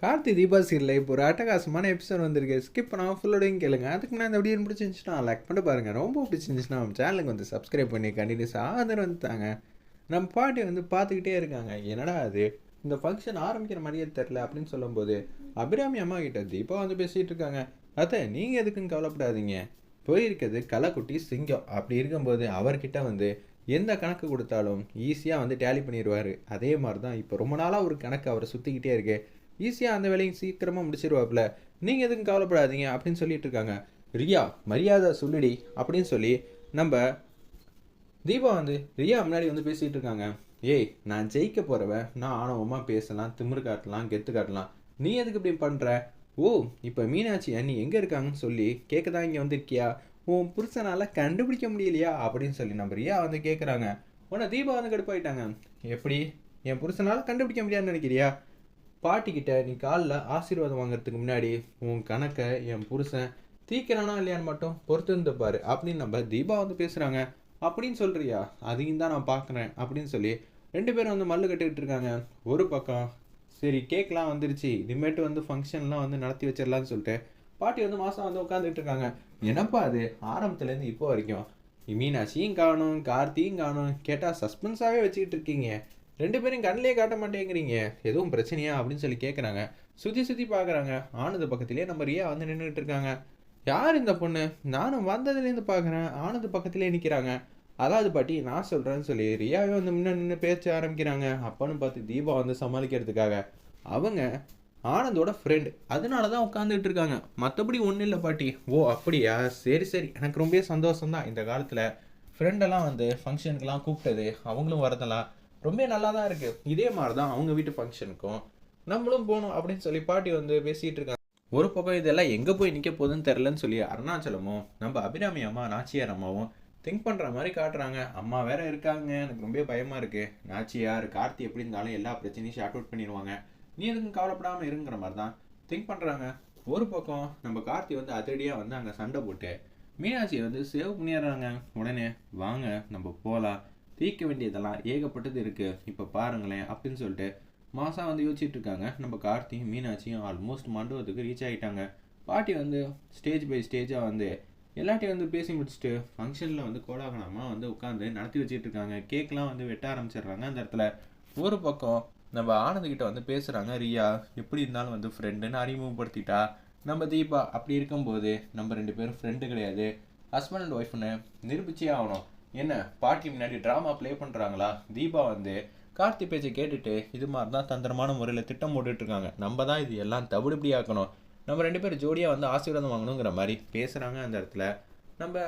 கார்த்தி தீபா சீரில் இப்போ ஒரு அட்டகாசமான எபிசோட் வந்திருக்கு. ஸ்கிப் பண்ணாமல் ஃபுல்லோடையும் கேளுங்க. அதுக்கு முன்னாடி இந்த வீடியோ பிடிச்சிருந்துச்சுன்னா லைக் பண்ணி பாருங்கள் ரொம்ப பிடிச்சிருந்துச்சுன்னா நம்ம சேனலுக்கு வந்து சப்ஸ்கிரைப் பண்ணி கண்டினியூஸாக ஆதரவு வந்துட்டாங்க நம்ம பாட்டி வந்து பார்த்துக்கிட்டே இருக்காங்க. என்னடா அது இந்த ஃபங்க்ஷன் ஆரம்பிக்கிற மாதிரியே தெரில அப்படின்னு சொல்லும்போது அபிராமி அம்மா கிட்ட தீபா வந்து பேசிகிட்டு இருக்காங்க. அத்தை நீங்கள் எதுக்குன்னு கவலைப்படாதீங்க. போயிருக்கிறது களைக்குட்டி சிங்கம். அப்படி இருக்கும்போது அவர்கிட்ட வந்து எந்த கணக்கு கொடுத்தாலும் ஈஸியாக வந்து டேலி பண்ணிடுவார் அதே மாதிரி தான் இப்போ ரொம்ப நாளாக ஒரு கணக்கு அவரை சுற்றிக்கிட்டே இருக்குது ஈஸியாக அந்த வேலையும் சீக்கிரமாக முடிச்சிருவாப்புல நீங்கள் எதுக்கும் கவலைப்படாதீங்க அப்படின்னு சொல்லிட்டு இருக்காங்க. ரியா மரியாதை சொல்லுடி அப்படின்னு சொல்லி நம்ம தீபா வந்து ரியா முன்னாடி வந்து பேசிகிட்டு இருக்காங்க. ஏய் நான் ஜெயிக்க போகிறவன் நான் ஆணவமாக பேசலாம் திமிரு காட்டலாம் கெத்து காட்டலாம். நீ எதுக்கு இப்படி பண்ணுற ஓ இப்போ மீனாட்சி அண்ணி எங்கே இருக்காங்கன்னு சொல்லி கேட்க தான் இங்கே வந்திருக்கியா? உன் புருஷனால் கண்டுபிடிக்க முடியலையா? அப்படின்னு சொல்லி நம்ம ரியா வந்து கேட்குறாங்க உன்னை தீபா வந்து கடுப்பாயிட்டாங்க. எப்படி? என் புருஷனால் கண்டுபிடிக்க முடியாதுன்னு நினைக்கிறியா? பாட்டிக்கிட்ட நீ காலில் ஆசீர்வாதம் வாங்குறதுக்கு முன்னாடி உன் கணக்கை என் புருஷன் தீக்கிறானா இல்லையான்னு மட்டும் பொறுத்து இருந்து அப்படின்னு நம்ம தீபா வந்து பேசுகிறாங்க அப்படின்னு சொல்கிறியா அதையும் தான் நான் பார்க்குறேன் அப்படின்னு சொல்லி ரெண்டு பேரும் வந்து மல்லு கட்டிக்கிட்டு இருக்காங்க. ஒரு பக்கம் சரி கேக்லாம் வந்துருச்சு. இனிமேட்டு வந்து ஃபங்க்ஷன்லாம் வந்து நடத்தி வச்சிடலான்னு சொல்லிட்டு பாட்டி வந்து மாதம் வந்து உட்காந்துட்டு இருக்காங்க. என்னப்பா அது? ஆரம்பத்துலேருந்து இப்போ வரைக்கும் மீனாட்சியும் காணும் கார்த்தியும் காணும். கேட்டால் சஸ்பென்ஸாகவே வச்சுக்கிட்டு இருக்கீங்க. ரெண்டு பேரும் கண்ணிலே காட்ட மாட்டேங்கிறீங்க. எதுவும் பிரச்சனையா? அப்படின்னு சொல்லி கேட்குறாங்க சுற்றி சுற்றி பார்க்குறாங்க ஆனந்த பக்கத்திலே நம்ம ரியா வந்து நின்றுட்டு இருக்காங்க. யார் இந்த பொண்ணு? நானும் வந்ததுலேருந்து பார்க்குறேன் ஆனந்த பக்கத்திலே நிற்கிறாங்க அதாவது பாட்டி நான் சொல்கிறேன்னு சொல்லி ரியாவே வந்து முன்ன நின்று பேச்ச ஆரம்பிக்கிறாங்க. அப்பன்னு பார்த்து தீபா வந்து சமாளிக்கிறதுக்காக. அவங்க ஆனந்தோட ஃப்ரெண்டு அதனால தான் உட்காந்துட்டு இருக்காங்க. மற்றபடி ஒன்றும் இல்லை பாட்டி. ஓ அப்படியா? சரி சரி. எனக்கு ரொம்ப சந்தோஷம் தான் இந்த காலத்தில் ஃப்ரெண்டெல்லாம் வந்து ஃபங்க்ஷனுக்கெல்லாம் கூப்பிட்டது. அவங்களும் வரதெல்லாம் ரொம்ப நல்லா தான் இருக்குது இதே மாதிரி தான் அவங்க வீட்டு ஃபங்க்ஷனுக்கும் நம்மளும் போகணும் அப்படின்னு சொல்லி பாட்டி வந்து பேசிகிட்டு இருக்காங்க. ஒரு பக்கம் இதெல்லாம் எங்கே போய் நிற்க போகுதுன்னு தெரிலன்னு சொல்லி அருணாச்சலமும் நம்ம அபிராமி அம்மா நாச்சியார் அம்மாவும் திங்க் பண்ணுற மாதிரி காட்டுறாங்க. அம்மா வேற இருக்காங்க. எனக்கு ரொம்ப பயமாக இருக்குது நாச்சியார் கார்த்தி எப்படி இருந்தாலும் எல்லா பிரச்சனையும் ஷார்ட் அவுட் பண்ணிடுவாங்க. நீ எதுக்கும் கவலைப்படாமல் இருங்கிற மாதிரி தான் திங்க் பண்ணுறாங்க ஒரு பக்கம் நம்ம கார்த்தி வந்து அதிரடியாக வந்து அங்கே சண்டை போட்டு மீனாட்சியை வந்து சேவ் பண்ணிடுறாங்க. உடனே வாங்க நம்ம போகலாம் தீர்க்க வேண்டியதெல்லாம் ஏகப்பட்டது இருக்குது இப்போ பாருங்களேன் அப்படின்னு சொல்லிட்டு மாதம் வந்து யோசிச்சுட்டு இருக்காங்க. நம்ம கார்த்தியும் மீனாட்சியும் ஆல்மோஸ்ட் மண்டபத்துக்கு ரீச் ஆகிட்டாங்க பாட்டி வந்து ஸ்டேஜ் பை ஸ்டேஜாக வந்து எல்லாத்தையும் வந்து பேசி முடிச்சுட்டு ஃபங்க்ஷனில் வந்து கோலாகலமாக வந்து உட்காந்து நடத்தி வச்சுட்டு இருக்காங்க. கேக்லாம் வந்து வெட்ட ஆரம்பிச்சிடுறாங்க அந்த இடத்துல. ஒரு பக்கம் நம்ம ஆனந்த்கிட்ட வந்து பேசுகிறாங்க ரியா எப்படி இருந்தாலும் வந்து ஃப்ரெண்டுன்னு அறிமுகப்படுத்திட்டா? நம்ம தீபா அப்படி இருக்கும்போது நம்ம ரெண்டு பேரும் ஃப்ரெண்டு கிடையாது. ஹஸ்பண்ட் அண்ட் ஒய்ஃப்னு நிரூபிச்சே ஆகணும். என்ன பாட்டி முன்னாடி ட்ராமா ப்ளே பண்ணுறாங்களா தீபா வந்து கார்த்தி பேச்சை கேட்டுட்டு இது மாதிரி தான் தந்திரமான முறையில் திட்டம் போட்டுட்ருக்காங்க. நம்ம தான் இது எல்லாம் தவிடுபடி ஆக்கணும் நம்ம ரெண்டு பேரும் ஜோடியாக வந்து ஆசீர்வாதம் வாங்கணுங்கிற மாதிரி பேசுகிறாங்க அந்த இடத்துல. நம்ம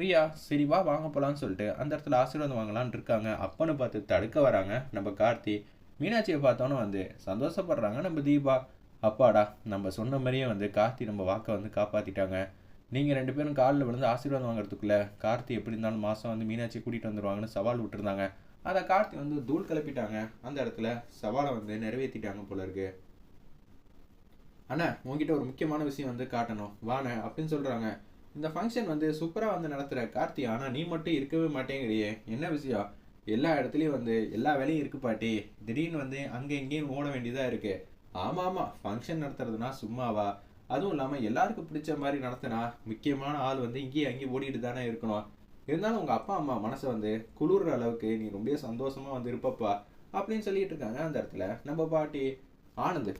ரியா சரிவா வாங்க போகலான்னு சொல்லிட்டு அந்த இடத்துல ஆசீர்வாதம் வாங்கலான்னு இருக்காங்க. அப்பன்னு பார்த்து தடுக்க வராங்க நம்ம கார்த்தி. மீனாட்சியை பார்த்தோன்னு வந்து சந்தோஷப்படுறாங்க நம்ம தீபா. அப்பாடா நம்ம சொன்ன மாதிரியே வந்து கார்த்தி நம்ம வாக்கை வந்து காப்பாற்றிட்டாங்க நீங்கள் ரெண்டு பேரும் காலில் விழுந்து ஆசீர்வாதம் வாங்குறதுக்குள்ளே கார்த்தி எப்படி இருந்தாலும் மாதம் வந்து மீனாட்சி கூட்டிகிட்டு வந்துடுவாங்கன்னு சவால் விட்டுருந்தாங்க. அதை கார்த்தி வந்து தூள் கிளப்பிட்டாங்க அந்த இடத்துல சவாலை வந்து நிறைவேற்றிட்டாங்க போல இருக்கு. அண்ணா உங்ககிட்ட ஒரு முக்கியமான விஷயம் வந்து காட்டணும். வாண்ணே அப்படின்னு சொல்கிறாங்க இந்த ஃபங்க்ஷன் வந்து சூப்பராக வந்து நடத்துகிற கார்த்தி ஆனால் நீ மட்டும் இருக்கவே மாட்டேங்கிறியே. என்ன விஷயம்? எல்லா இடத்துலையும் வந்து எல்லா வேலையும் இருக்கு பாட்டி. திடீர்னு வந்து அங்கே இங்கேயும் ஓட வேண்டியதாக இருக்குது ஆமாம் ஆமாம் ஃபங்க்ஷன் நடத்துறதுனா சும்மாவா? அதுவும் இல்லாமல் எல்லாருக்கும் பிடிச்ச மாதிரி நடத்தினா முக்கியமான ஆள் வந்து இங்கேயும் அங்கேயும் ஓடிட்டு தானே இருக்கணும். இருந்தாலும் உங்கள் அப்பா அம்மா மனசை வந்து குளிர்ற அளவுக்கு நீ ரொம்ப சந்தோஷமாக வந்து இருப்பப்பா அப்படின்னு சொல்லிட்டு இருக்காங்க. அந்த இடத்துல நம்ம பாட்டி ஆனந்த்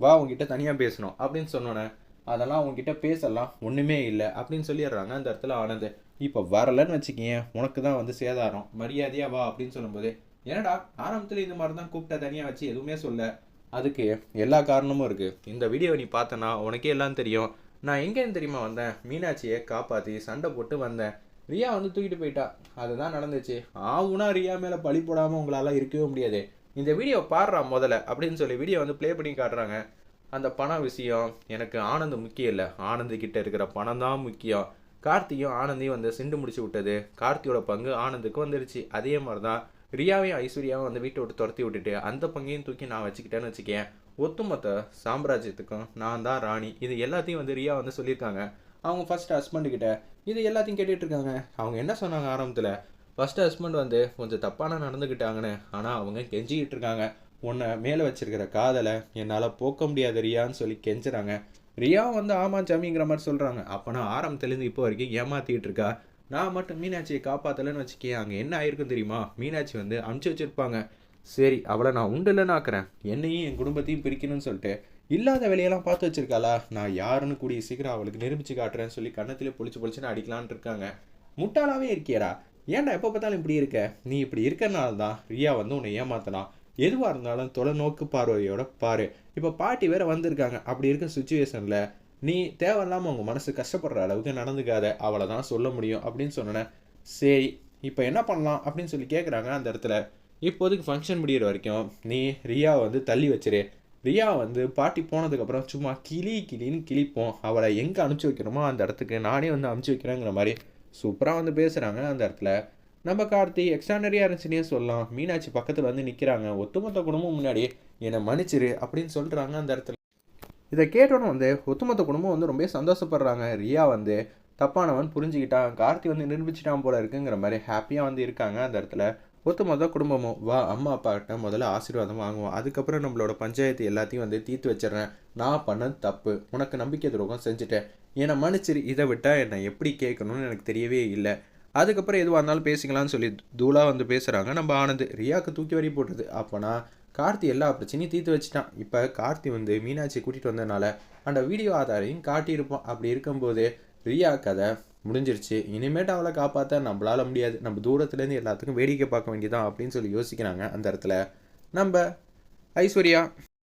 வா உங்ககிட்ட தனியாக பேசணும். அப்படின்னு சொன்னோன்னே அதெல்லாம் உங்ககிட்ட பேசலாம் ஒன்றுமே இல்லை. அப்படின்னு சொல்லிடுறாங்க. அந்த இடத்துல ஆனந்த் இப்போ வரலன்னு வச்சுக்கிங்க உனக்கு தான் வந்து சேதாரம். மரியாதையாக வா. அப்படின்னு சொல்லும்போது என்னடா ஆரம்பத்தில் இந்த மாதிரி தான் கூப்பிட்ட தனியாக வச்சு எதுவுமே சொல்ல. அதுக்கு எல்லா காரணமும் இருக்குது இந்த வீடியோ நீ பார்த்தனா உனக்கே எல்லாம் தெரியும். நான் எங்கேன்னு தெரியுமா வந்தேன்? மீனாட்சியை காப்பாற்றி சண்டை போட்டு வந்தேன். ரியா வந்து தூக்கிட்டு போயிட்டா. அதுதான் நடந்துச்சு. ஆவுனா ரியா மேலே பழி போடாமல் உங்களால் இருக்கவே முடியாது. இந்த வீடியோ பாடுறா முதல்ல அப்படின்னு சொல்லி வீடியோ வந்து ப்ளே பண்ணி காட்டுறாங்க. அந்த பணம் விஷயம் எனக்கு ஆனந்த் முக்கியம் இல்லை. ஆனந்த் கிட்ட இருக்கிற பணம் தான் முக்கியம். கார்த்தியும் ஆனந்தையும் வந்து சிண்டு முடிச்சு விட்டது. கார்த்தியோட பங்கு ஆனந்துக்கு வந்துருச்சு. அதே மாதிரி தான் ரியாவையும் ஐஸ்வர்யாவும் வந்து வீட்டை விட்டு துரத்தி விட்டுட்டு அந்த பங்கையும் தூக்கி நான் வச்சுக்கிட்டேன்னு வச்சுக்கேன். ஒத்துமொத்த சாம்ராஜ்யத்துக்கும் நான் தான் ராணி. இது எல்லாத்தையும் வந்து ரியா வந்து சொல்லியிருக்காங்க. அவங்க ஃபஸ்ட் ஹஸ்பண்டுக்கிட்ட இது எல்லாத்தையும் கேட்டுட்டு இருக்காங்க. அவங்க என்ன சொன்னாங்க ஆரம்பத்தில்? ஃபஸ்ட்டு ஹஸ்பண்ட் வந்து கொஞ்சம் தப்பான நடந்துக்கிட்டாங்கன்னு ஆனால் அவங்க கெஞ்சிக்கிட்டு இருக்காங்க. உன்னை மேலே வச்சிருக்கிற காதலை என்னால் போக்க முடியாது ரியான்னு சொல்லி கெஞ்சுறாங்க. ரியா வந்து ஆமாம் சாமிங்கிற மாதிரி சொல்கிறாங்க அப்போனா ஆரம்பத்துலேருந்து இப்போ வரைக்கும் ஏமாற்றிக்கிட்டு இருக்கா? நான் மட்டும் மீனாட்சியை காப்பாற்றலைன்னு வச்சுக்கேன். அங்கே என்ன ஆயிருக்கும் தெரியுமா? மீனாட்சி வந்து அமுச்சு வச்சுருப்பாங்க. சரி அவளை நான் உண்டுலன்னு ஆக்குறேன். என்னையும் என் குடும்பத்தையும் பிரிக்கணும்னு சொல்லிட்டு இல்லாத வேலையெல்லாம் பார்த்து வச்சிருக்காளா? நான் யாருன்னு கூடிய சீக்கிரம் அவளுக்கு நிரூபிச்சு காட்டுறேன்னு சொல்லி கண்ணத்திலே பொழிச்சு பொழிச்சுன்னு அடிக்கலான்னு இருக்காங்க. முட்டாளாவே இருக்கியடா. ஏன்டா எப்போ பார்த்தாலும் இப்படி இருக்க? நீ இப்படி இருக்கிறனால தான் ரியா வந்து உன்னை ஏமாத்தலாம். எதுவாக இருந்தாலும் தொலைநோக்கு பார்வையோட பாரு. இப்போ பாட்டி வேற வந்திருக்காங்க. அப்படி இருக்க சுச்சுவேஷனில் நீ தேவையில்லாமல் உங்கள் மனசு கஷ்டப்படுற அளவுக்கு நடந்துக்காத அவளை தான் சொல்ல முடியும் அப்படின்னு சொன்னேன் சரி இப்போ என்ன பண்ணலாம் அப்படின்னு சொல்லி கேட்குறாங்க அந்த இடத்துல. இப்போதைக்கு ஃபங்க்ஷன் முடிகிற வரைக்கும் நீ ரியாவை வந்து தள்ளி வச்சிரு. ரியா வந்து பாட்டி போனதுக்கப்புறம் சும்மா கிளி கிளின்னு கிளிப்போம். அவளை எங்கே அனுப்பிச்சி வைக்கிறோமோ அந்த இடத்துக்கு நானே வந்து அனுப்பிச்சி வைக்கிறேங்கிற மாதிரி சூப்பராக வந்து பேசுகிறாங்க அந்த இடத்துல. நம்ம கார்த்தி எக்ஸ்ட்ரானரியாக இருந்துச்சுன்னே சொல்லலாம். மீனாட்சி பக்கத்தில் வந்து நிற்கிறாங்க ஒட்டுமொத்த குடும்பம் முன்னாடி என்னை மன்னிச்சிரு அப்படின்னு சொல்கிறாங்க அந்த இடத்துல. இதை கேட்டோன்னு வந்து ஒத்துமொத்த குடும்பம் வந்து ரொம்ப சந்தோஷப்படுறாங்க. ரியா வந்து தப்பானவன் புரிஞ்சுக்கிட்டான். கார்த்தி வந்து நிரூபிச்சிட்டான் போல இருக்குங்கிற மாதிரி ஹாப்பியாக வந்து இருக்காங்க அந்த இடத்துல. ஒத்துமொத்த குடும்பமும் வா அம்மா அப்பாக்கிட்ட முதல்ல ஆசீர்வாதம் வாங்குவோம். அதுக்கப்புறம் நம்மளோட பஞ்சாயத்து எல்லாத்தையும் வந்து தீர்த்து வச்சிடுறேன். நான் பண்ண தப்பு. உனக்கு நம்பிக்கை துரோகம் செஞ்சுட்டேன். என்னை மன்னிச்சிரு. இதை விட்டால் என்னை எப்படி கேட்கணும்னு எனக்கு தெரியவே இல்லை. அதுக்கப்புறம் எதுவாக இருந்தாலும் பேசிக்கலாம்னு சொல்லி தூளா வந்து பேசுகிறாங்க நம்ம ஆனந்த் ரியாவுக்கு தூக்கி வரி போட்டது அப்போனா கார்த்தி எல்லா பிரச்சனையும் தீர்த்து வச்சுட்டான். இப்போ கார்த்தி வந்து மீனாட்சி கூட்டிகிட்டு வந்ததுனால அந்த வீடியோ ஆதாரையும் காட்டியிருப்போம் அப்படி இருக்கும்போது ரியா கதை முடிஞ்சிருச்சு. இனிமேட்டு அவளை காப்பாற்ற நம்மளால முடியாது. நம்ம தூரத்துலேருந்து எல்லாத்துக்கும் வேடிக்கை பார்க்க வேண்டியதான் அப்படின்னு சொல்லி யோசிக்கிறாங்க அந்த இடத்துல. நம்ம ஐஸ்வர்யா